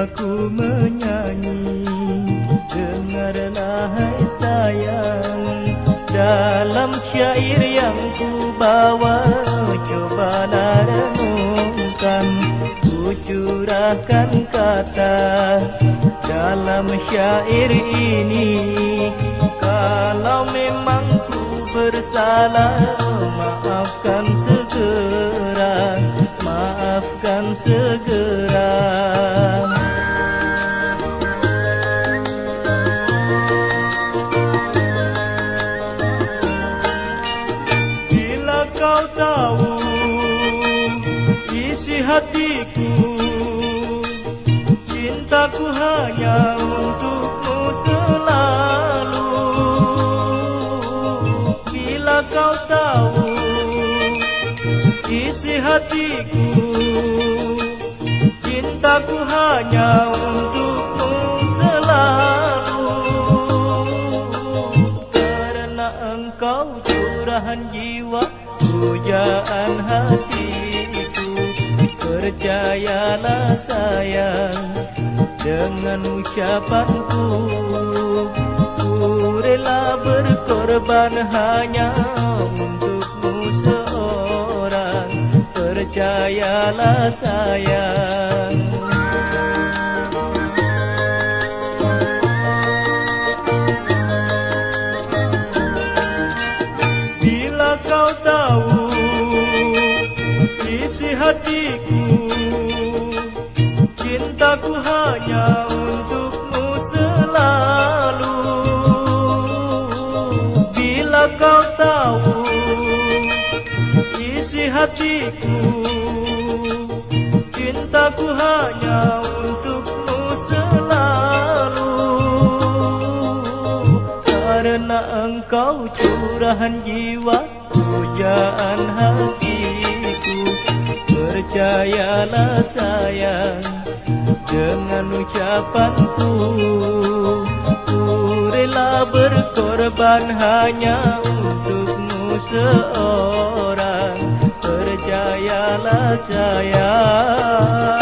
aku menyanyi. Dengarlah hai sayang Dalam syair yang ku bawa Cobalah renungkan Ku curahkan kata. Dalam syair ini Kalau memang ku bersalah Maafkan saya hatiku. Cintaku hanya untukmu selalu. Bila kau tahu isi hatiku Cintaku hanya untukmu selalu. Karena engkau curahan jiwa pujaan hatiku Percayalah sayang dengan ucapanku Ku rela berkorban hanya untukmu seorang. Percayalah sayang hatiku. Cintaku hanya untukmu selalu. Bila kau tahu isi hatiku Cintaku hanya untukmu selalu. Karena engkau curahan jiwa Pujaan hatiku Percayalah sayang Dengan ucapanku. Ku rela berkorban hanya untukmu seorang. Percayalah sayang